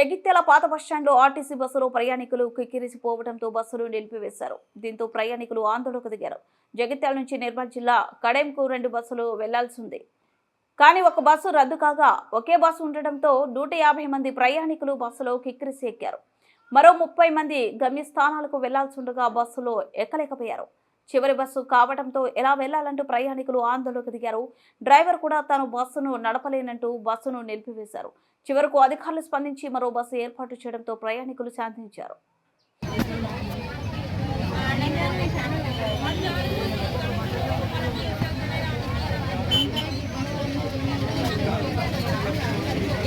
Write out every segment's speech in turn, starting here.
జగిత్యాల పాత బస్టాండ్లో ఆర్టీసీ బస్సులో ప్రయాణికులు కిక్కిరిసిపోవడంతో బస్సులు నిలిపివేశారు. దీంతో ప్రయాణికులు ఆందోళనకు దిగారు. జగిత్యాల నుంచి నిర్మల్ జిల్లా కడెంకు రెండు బస్సులు వెళ్ళాల్సింది కానీ ఒక బస్సు రద్దు కాగా ఒకే బస్సు ఉండడంతో నూట యాభై మంది ప్రయాణికులు బస్సులో కిక్కిరిసి ఎక్కారు. మరో ముప్పై మంది గమ్యస్థానాలకు వెళ్ళాల్సి ఉండగా బస్సులో ఎక్కలేకపోయారు. చివరి బస్సు కావడంతో ఎలా వెళ్ళాలంటూ ప్రయాణికులు ఆందోళనకు దిగారు. డ్రైవర్ కూడా తాను బస్సును నడపలేనంటూ బస్సును నిలిపివేశారు. చివరకు అధికారులు స్పందించి మరో బస్సు ఏర్పాటు చేయడంతో ప్రయాణికులు శాంతించారు.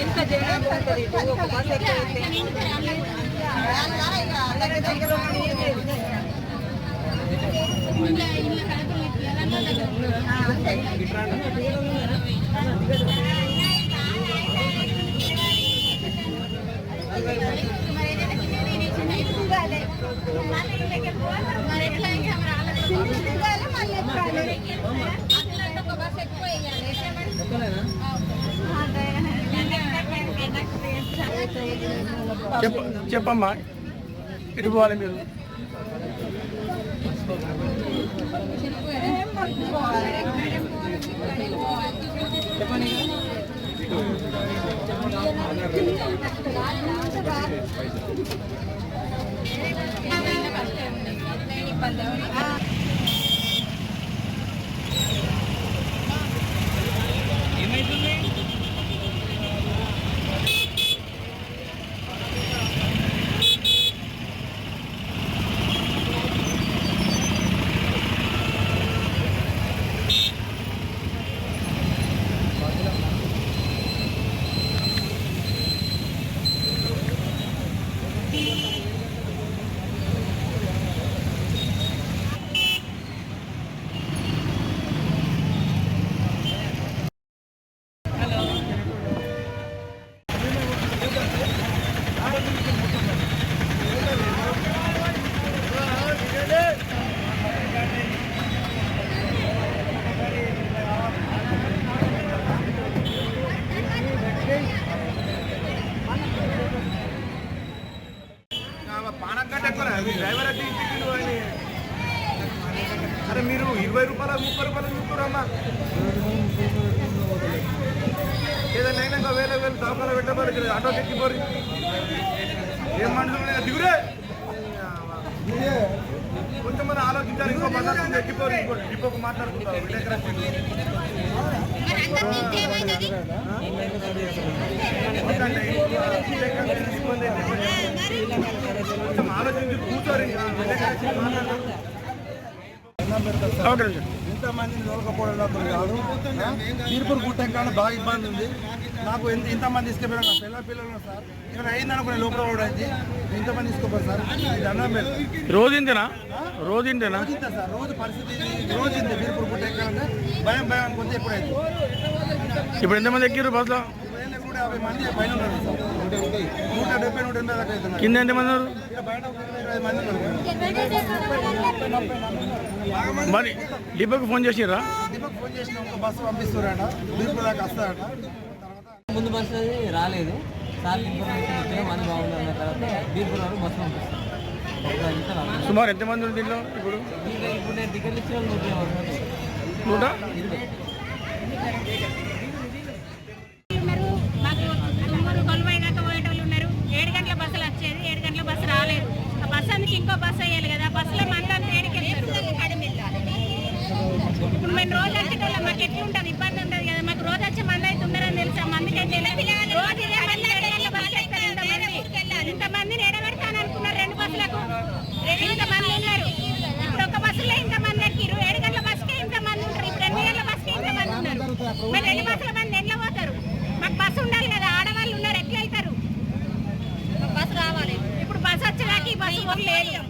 ఇంత జనం ఉంటుంది ఇటు ఒక బస్ ఎక్కడైతే చెప్ప చెప్పమ్మా. ఇటు పోవాలి మీరు? Yeah. ఇరవై రూపాయల ముప్పై రూపాయలు చూస్తున్నారమ్మా ఏదైనా అయినాక వేరే వేలు తవకాలు పెట్టబడి ఆటో ఎక్కిపోరు ఏం మండలం దిగురే. కొంచెం ఆలోచించాలి ఇంకో మండలం ఎక్కిపోరు ఇంకో ఇంకొక మాట్లాడుకుంటారు విలేకరులు. కొంచెం ఆలోచించి కూర్చోరు ఇంకా. ఇంతమందిని దొరకపోవడం కాదు. తీర్పులు బాగా ఇబ్బంది ఉంది. నాకు ఎంత ఇంతమంది తీసుకుపోయినా నా పిల్ల పిల్లలు సార్ ఇక్కడ అయిందనుకునే లోపల కూడా అయింది. ఇంతమంది తీసుకోపోయి సార్. అన్నం పెడతారు రోజు ఇంతేనా? రోజు ఇంతేనా? రోజు ఇంత సార్. రోజు పరిస్థితి ఇది. రోజు ఇంత. తీర్పులు కుట్టంగానే భయం భయం కొంచెం ఎప్పుడైంది ఇప్పుడు ఎంతమంది ఎక్కిరు బస్సులో? ఇప్పుడు నూట యాభై మంది పైన ఉన్నారు సార్. నూట డెబ్బై నూట ఎనభై దాకా అవుతున్నారు. కింద ఎంతమంది ఉన్నారు? బయట మంది ఉన్నారు. మరి డిపోకి ఫోన్ చేసిర్రా? దీపక్ ఫోన్ చేసిన ఒక బస్సు పంపిస్తారట తీర్పు దాకా వస్తారట. తర్వాత ముందు బస్సు అది రాలేదు. సార్ ఇన్ఫర్మేషన్ ఇచ్చిన మంది బాగుందన్న తర్వాత బస్సు పంపిస్తాం ఒక ఇంత రాలేదు. సుమారు ఎంతమంది ఉన్నారు దీంట్లో ఇప్పుడు? ఇప్పుడు నేను టికెట్లు ఇచ్చిన నూట నూట ఇరవై ఉన్నారు మాకు తుమ్మూరు కొలువై దాకా పోయేటోళ్ళు ఉన్నారు ఏడు గంటల బస్సులు వచ్చేది ఏడు గంటల బస్సు రాలేదు ఆ బస్సు అందుకు ఇంకో బస్సు వేయాలి కదా ఆ బస్సులో మంది అంతా ఏడికెళ్తారు ఇప్పుడు మేము రోజు వచ్చేటోళ్ళం మాకు ఎట్లా ఉంటుంది ఇబ్బంది ఉంటుంది కదా మాకు రోజు వచ్చే మంది అయితే ఉన్నారని తెలుసా మందికి తెలియదు రోజు ఇదే మంది ఏడు గంటల బస్సు ఎక్కుతారు ఇంతమంది ఇంతమందిని ఎడబెడతాను అనుకున్నారు రెండు బస్సులకు ఇంతమంది ఉన్నారు ఇప్పుడు ఒక బస్సులో ఇంతమంది ఎక్కిరు ఏడు గంటల బస్సుకే ఇంతమంది ఉంటారు ఇప్పుడు ఎన్ని గంటల బస్సుకే ఇంతమంది ఉన్నారు మరి రెండు బస్సుల మంది ఎట్లా పోతారు మాకు బస్సు ఉండాలి కదా ఆడవాళ్ళు ఉన్నారు ఎట్లా అవుతారు బస్సు రావాలి ఇప్పుడు బస్సు వచ్చేదాకా ఈ బస్సు కూడా లేదు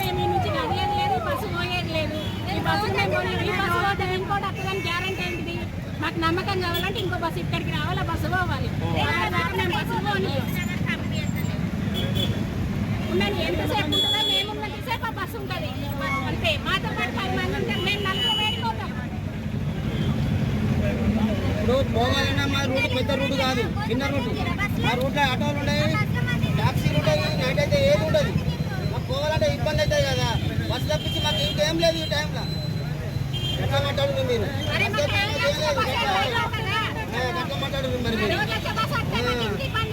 మేము ఈ నుంచి కదిలేదు లేదు బస్సు పోయేది లేదు ఈ బస్సు మేము పోలేదు. ఈ బస్సు పోతే ఇంకోటి వస్తుందని గ్యారంటీ ఏంటిది మాకు నమ్మకం కావాలంటే ఇంకో బస్సు ఇక్కడికి రావాలి బస్సు పోవాలి. మేము బస్సు పోని ఉన్నది ఎంతసేపు ఉంటుందో మేము ఉన్నంతసేపు ఆ బస్సు ఉంటుంది. అంతే. మాతో పాటు పది మంది ఉంటారు మేము నలుగురు వేడిపోతాం ఇప్పుడు పోవాలన్నా రూట్ పెద్ద రూట్ కాదు చిన్న రూట్. రూట్లో ఆటోలు ఉన్నాయి నైట్ అయితే ఏది ఉండదు. మాకు పోవాలంటే ఇబ్బంది అవుతుంది కదా. బస్సు తప్పించి మాకు ఇంకేం లేదు ఈ టైంలో. ఎట్లా మాట్లాడుతుంది మీరు మాట్లాడుతుంది మరి మీరు